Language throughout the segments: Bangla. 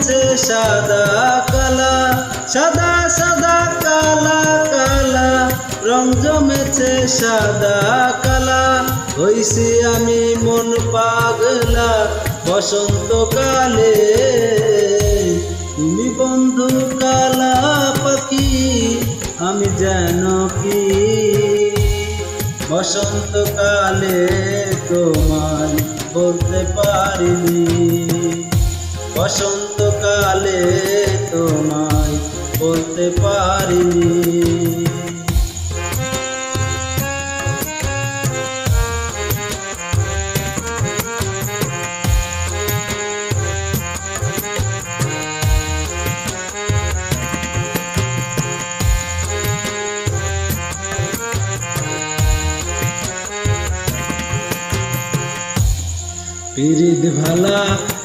জমেছে সাদা কালা, সাদা সাদা কালা কালা। রং জমেছে সাদা কালা। হইছি আমি মন পাগলা, বসন্তকালে। তুমি বন্ধু কালা পাখি, আমি যেন কি? বসন্তকালে তোমায় বলতে পারিনি। বসন্তকালে তোমায় বলতে পারিনি। পিরিত ভালা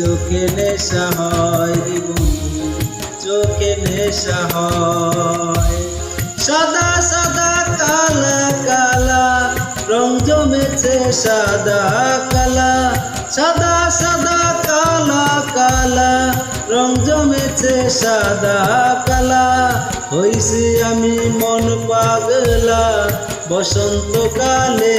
চোখে নেশা হয়, চোখে নেশা হয়। সাদা সাদা, কালা কালা, রং জমেছে সাদা, কালা। সাদা সাদা, কালা কালা, রং জমেছে সাদা, কালা। হইছি আমি মন পাগলা, বসন্তকালে।